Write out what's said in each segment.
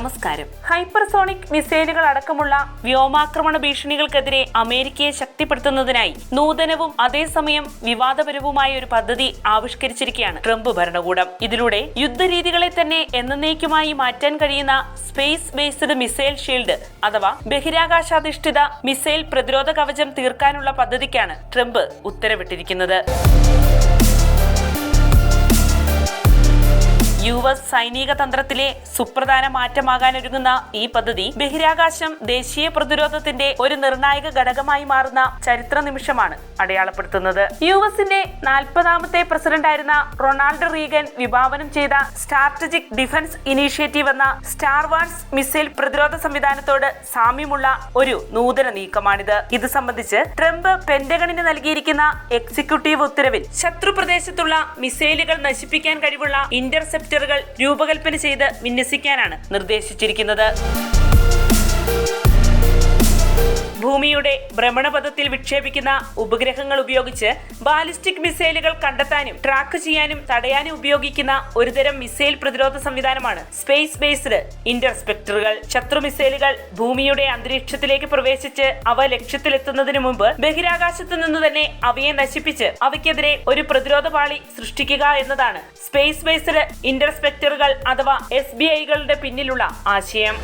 നമസ്കാരം. ഹൈപ്പർസോണിക് മിസൈലുകൾ അടക്കമുള്ള വ്യോമാക്രമണ ഭീഷണികൾക്കെതിരെ അമേരിക്കയെ ശക്തിപ്പെടുത്തുന്നതിനായി നൂതനവും അതേസമയം വിവാദപരവുമായ ഒരു പദ്ധതി ആവിഷ്കരിച്ചിരിക്കുകയാണ് ട്രംപ് ഭരണകൂടം. ഇതിലൂടെ യുദ്ധരീതികളെ തന്നെ എന്നേക്കുമായി മാറ്റാൻ കഴിയുന്ന സ്പേസ് ബേസ്ഡ് മിസൈൽ ഷീൽഡ് അഥവാ ബഹിരാകാശാധിഷ്ഠിത മിസൈൽ പ്രതിരോധ കവചം തീർക്കാനുള്ള പദ്ധതിക്കാണ് ട്രംപ് ഉത്തരവിട്ടിരിക്കുന്നത്. യു എസ് സൈനിക തന്ത്രത്തിലെ സുപ്രധാന മാറ്റമാകാനൊരുങ്ങുന്ന ഈ പദ്ധതി ബഹിരാകാശം ദേശീയ പ്രതിരോധത്തിന്റെ ഒരു നിർണായക ഘടകമായി മാറുന്ന ചരിത്ര നിമിഷമാണ് അടയാളപ്പെടുത്തുന്നത്. യു എസിന്റെ നാൽപ്പതാമത്തെ പ്രസിഡന്റായിരുന്ന റൊണാൾഡ് റീഗൻ വിഭാവനം ചെയ്ത സ്ട്രാറ്റജിക് ഡിഫൻസ് ഇനീഷ്യേറ്റീവ് എന്ന സ്റ്റാർ വാർസ് മിസൈൽ പ്രതിരോധ സംവിധാനത്തോട് സാമ്യമുള്ള ഒരു നൂതന നീക്കമാണിത്. ഇത് സംബന്ധിച്ച് ട്രംപ് പെന്റഗണിന് നൽകിയിരിക്കുന്ന എക്സിക്യൂട്ടീവ് ഉത്തരവിൽ ശത്രു പ്രദേശത്തുള്ള മിസൈലുകൾ നശിപ്പിക്കാൻ കഴിവുള്ള ഇന്റർസെപ്റ്ററുകൾ രൂപകൽപ്പന ചെയ്ത് വിന്യസിക്കാനാണ് നിർദ്ദേശിച്ചിരിക്കുന്നത്. ഭൂമിയുടെ ഭ്രമണപഥത്തിൽ വിക്ഷേപിക്കുന്ന ഉപഗ്രഹങ്ങൾ ഉപയോഗിച്ച് ബാലിസ്റ്റിക് മിസൈലുകൾ കണ്ടെത്താനും ട്രാക്ക് ചെയ്യാനും തടയാനും ഉപയോഗിക്കുന്ന ഒരുതരം മിസൈൽ പ്രതിരോധ സംവിധാനമാണ് സ്പേസ് ബേസ്ഡ് ഇന്റർസ്പെക്ടറുകൾ. ശത്രു മിസൈലുകൾ ഭൂമിയുടെ അന്തരീക്ഷത്തിലേക്ക് പ്രവേശിച്ച് അവ ലക്ഷ്യത്തിലെത്തുന്നതിന് മുമ്പ് ബഹിരാകാശത്തു നിന്ന് തന്നെ അവയെ നശിപ്പിച്ച് അവയ്ക്കെതിരെ ഒരു പ്രതിരോധ പാളി സൃഷ്ടിക്കുക എന്നതാണ് സ്പേസ് ബേസ്ഡ് ഇന്റർസ്പെക്ടറുകൾ അഥവാ എസ് ബി ഐകളുടെ പിന്നിലുള്ള ആശയം.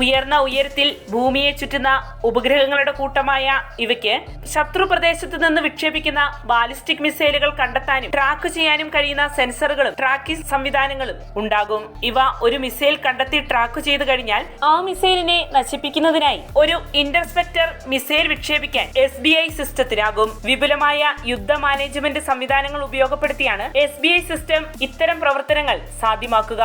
ഉയർന്ന ഉയരത്തിൽ ഭൂമിയെ ചുറ്റുന്ന ഉപഗ്രഹങ്ങളുടെ കൂട്ടമായ ഇവയ്ക്ക് ശത്രു പ്രദേശത്ത് നിന്ന് വിക്ഷേപിക്കുന്ന ബാലിസ്റ്റിക് മിസൈലുകൾ കണ്ടെത്താനും ട്രാക്ക് ചെയ്യാനും കഴിയുന്ന സെൻസറുകളും ട്രാക്കിംഗ് സംവിധാനങ്ങളും ഉണ്ടാകും. ഇവ ഒരു മിസൈൽ കണ്ടെത്തി ട്രാക്ക് ചെയ്തു കഴിഞ്ഞാൽ ആ മിസൈലിനെ നശിപ്പിക്കുന്നതിനായി ഒരു ഇന്റർസെപ്റ്റർ മിസൈൽ വിക്ഷേപിക്കാൻ എസ് ബി ഐ സിസ്റ്റത്തിനാകും. വിപുലമായ യുദ്ധ മാനേജ്മെന്റ് സംവിധാനങ്ങൾ ഉപയോഗപ്പെടുത്തിയാണ് എസ് ബി ഐ സിസ്റ്റം ഇത്തരം പ്രവർത്തനങ്ങൾ സാധ്യമാക്കുക.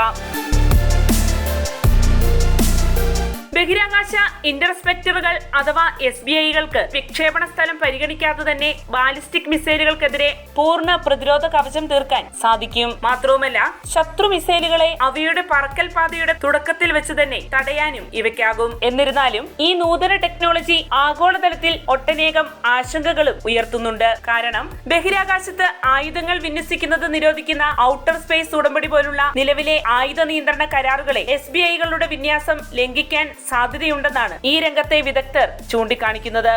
ബഹിരാകാശ ഇന്റർസ്പെക്ടറുകൾ അഥവാ എസ് ബി ഐകൾക്ക് വിക്ഷേപണ സ്ഥലം പരിഗണിക്കാതെ തന്നെ ബാലിസ്റ്റിക് മിസൈലുകൾക്കെതിരെ പൂർണ പ്രതിരോധ കവചം തീർക്കാൻ സാധിക്കും. മാത്രവുമല്ല ശത്രു മിസൈലുകളെ അവയുടെ പറക്കൽ പാതയുടെ തുടക്കത്തിൽ വെച്ച് തന്നെ തടയാനും ഇവയ്ക്കാകും. എന്നിരുന്നാലും ഈ നൂതന ടെക്നോളജി ആഗോളതലത്തിൽ ഒട്ടനേകം ആശങ്കകളും ഉയർത്തുന്നുണ്ട്. കാരണം ബഹിരാകാശത്ത് ആയുധങ്ങൾ വിന്യസിക്കുന്നത് നിരോധിക്കുന്ന ഔട്ടർ സ്പേസ് ഉടമ്പടി പോലുള്ള നിലവിലെ ആയുധ നിയന്ത്രണ കരാറുകളെ എസ് ബി ഐകളുടെ വിന്യാസം ലംഘിക്കാൻ സാധ്യതയുണ്ടെന്നാണ് ഈ രംഗത്തെ വിദഗ്ധർ ചൂണ്ടിക്കാണിക്കുന്നത്.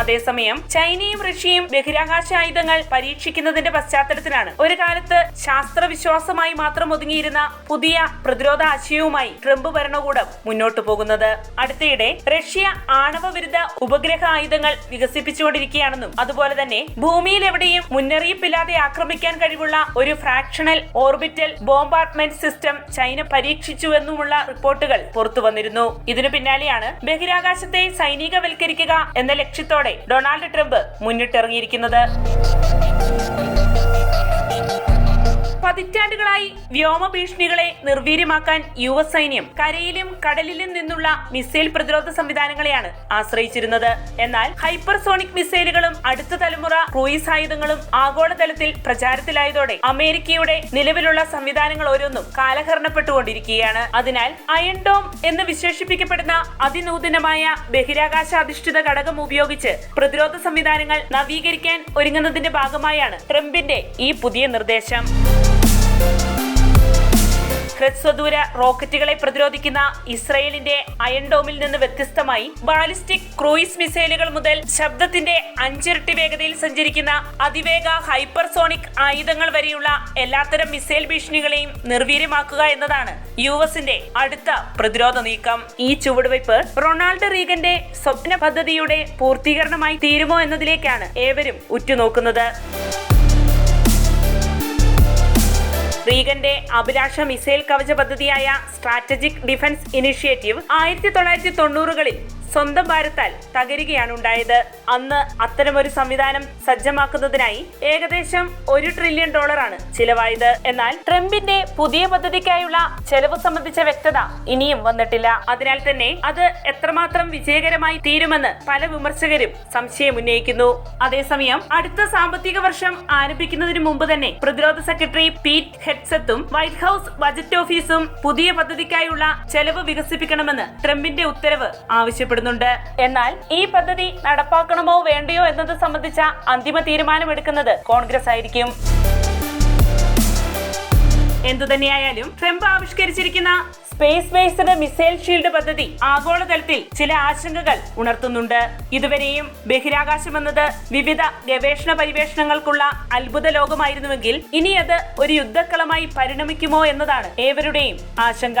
അതേസമയം ചൈനയും റഷ്യയും ബഹിരാകാശ ആയുധങ്ങൾ പരീക്ഷിക്കുന്നതിന്റെ പശ്ചാത്തലത്തിലാണ്. ഒരു കാലത്ത് ശാസ്ത്രവിശ്വാസമായി മാത്രം ഒതുങ്ങിയിരുന്ന പുതിയ പ്രതിരോധ ആശയവുമായി ട്രംപ് ഭരണകൂടം മുന്നോട്ടു പോകുന്നത്. അടുത്തിടെ റഷ്യ ആണവ വിരുദ്ധ ഉപഗ്രഹ ആയുധങ്ങൾ വികസിപ്പിച്ചുകൊണ്ടിരിക്കുകയാണെന്നും അതുപോലെ തന്നെ ഭൂമിയിൽ എവിടെയും മുന്നറിയിപ്പില്ലാതെ ആക്രമിക്കാൻ കഴിവുള്ള ഒരു fractional orbital bombardment system China പരീക്ഷിച്ചുവെന്നുമുള്ള റിപ്പോർട്ടുകൾ പുറത്തു വന്നിരുന്നു ഇതിനു പിന്നാലെയാണ് ബഹിരാകാശത്തെ സൈനികവൽക്കരിക്കുക എന്ന ലക്ഷ്യത്തോടെ ഡൊണാൾഡ് ട്രംപ് മുന്നിട്ടിറങ്ങിയിരിക്കുന്നത്. പതിറ്റാണ്ടുകളായി വ്യോമ ഭീഷണികളെ നിർവീര്യമാക്കാൻ യു എസ് സൈന്യം കരയിലും കടലിലും നിന്നുള്ള മിസൈൽ പ്രതിരോധ സംവിധാനങ്ങളെയാണ് ആശ്രയിച്ചിരുന്നത്. എന്നാൽ ഹൈപ്പർസോണിക് മിസൈലുകളും അടുത്ത തലമുറ ക്രൂയിസ് ആയുധങ്ങളും ആഗോളതലത്തിൽ പ്രചാരത്തിലായതോടെ അമേരിക്കയുടെ നിലവിലുള്ള സംവിധാനങ്ങൾ ഓരോന്നും കാലഹരണപ്പെട്ടുകൊണ്ടിരിക്കുകയാണ്. അതിനാൽ അയൺഡോം എന്ന് വിശേഷിപ്പിക്കപ്പെടുന്ന അതിനൂതനമായ ബഹിരാകാശ ബഹിരാകാശാധിഷ്ഠിത ഘടകം ഉപയോഗിച്ച് പ്രതിരോധ സംവിധാനങ്ങൾ നവീകരിക്കാൻ ഒരുങ്ങുന്നതിന്റെ ഭാഗമായാണ് ട്രംപിന്റെ ഈ പുതിയ നിർദ്ദേശം. ഹ്രസ്വദൂര റോക്കറ്റുകളെ പ്രതിരോധിക്കുന്ന ഇസ്രയേലിന്റെ അയൺഡോമിൽ നിന്ന് വ്യത്യസ്തമായി ബാലിസ്റ്റിക് ക്രൂയിസ് മിസൈലുകൾ മുതൽ ശബ്ദത്തിന്റെ അഞ്ചിരട്ടി വേഗതയിൽ സഞ്ചരിക്കുന്ന അതിവേഗ ഹൈപ്പർസോണിക് ആയുധങ്ങൾ വരെയുള്ള എല്ലാത്തരം മിസൈൽ ഭീഷണികളെയും നിർവീര്യമാക്കുക എന്നതാണ് യു എസിന്റെ അടുത്ത പ്രതിരോധ നീക്കം. ഈ ചുവടുവയ്പ് റൊണാൾഡ് റീഗന്റെ സ്വപ്ന പദ്ധതിയുടെ പൂർത്തീകരണമായി തീരുമോ എന്നതിലേക്കാണ് ഏവരും ഉറ്റുനോക്കുന്നത്. റീഗന്റെ അഭിലാഷ മിസൈൽ കവച പദ്ധതിയായ സ്ട്രാറ്റജിക് ഡിഫൻസ് ഇനിഷ്യേറ്റീവ് ആയിരത്തി തൊള്ളായിരത്തി തൊണ്ണൂറുകളിൽ സ്വന്തം ഭാരത്താൽ തകരുകയാണ് ഉണ്ടായത് അന്ന് അത്തരമൊരു സംവിധാനം സജ്ജമാക്കുന്നതിനായി ഏകദേശം ഒരു ട്രില്യൺ ഡോളറാണ് ചിലവായത്. എന്നാൽ ട്രംപിന്റെ പുതിയ പദ്ധതിക്കായുള്ള ചെലവ് സംബന്ധിച്ച വ്യക്തത ഇനിയും വന്നിട്ടില്ല. അതിനാൽ തന്നെ അത് എത്രമാത്രം വിജയകരമായി തീരുമെന്ന് പല വിമർശകരും സംശയം ഉന്നയിക്കുന്നു. അതേസമയം അടുത്ത സാമ്പത്തിക വർഷം ആരംഭിക്കുന്നതിന് മുമ്പ് തന്നെ പ്രതിരോധ സെക്രട്ടറി പീറ്റ് ഹെഡ്സത്തും വൈറ്റ് ഹൌസ് ബജറ്റ് ഓഫീസും പുതിയ പദ്ധതിക്കായുള്ള ചെലവ് വികസിപ്പിക്കണമെന്ന് ട്രംപിന്റെ ഉത്തരവ് ആവശ്യപ്പെടുന്നുണ്ട് എന്നാൽ ഈ പദ്ധതി നടപ്പാക്കണമോ വേണ്ടയോ എന്നത് സംബന്ധിച്ച അന്തിമ തീരുമാനമെടുക്കുന്നത് കോൺഗ്രസ് ആയിരിക്കും എന്തുതന്നെയായാലും ട്രംപ് ആവിഷ്കരിച്ചിരിക്കുന്ന സ്പേസ് ബേസ്ഡ് മിസൈൽ ഷീൽഡ് പദ്ധതി ആഗോളതലത്തിൽ ചില ആശങ്കകൾ ഉണർത്തുന്നുണ്ട്. ഇതുവരെയും ബഹിരാകാശം എന്നത് വിവിധ ഗവേഷണ പരിവേഷണങ്ങൾക്കുള്ള അത്ഭുത ലോകമായിരുന്നുവെങ്കിൽ ഇനി അത് ഒരു യുദ്ധക്കളമായി പരിണമിക്കുമോ എന്നതാണ് ഏവരുടെയും ആശങ്ക.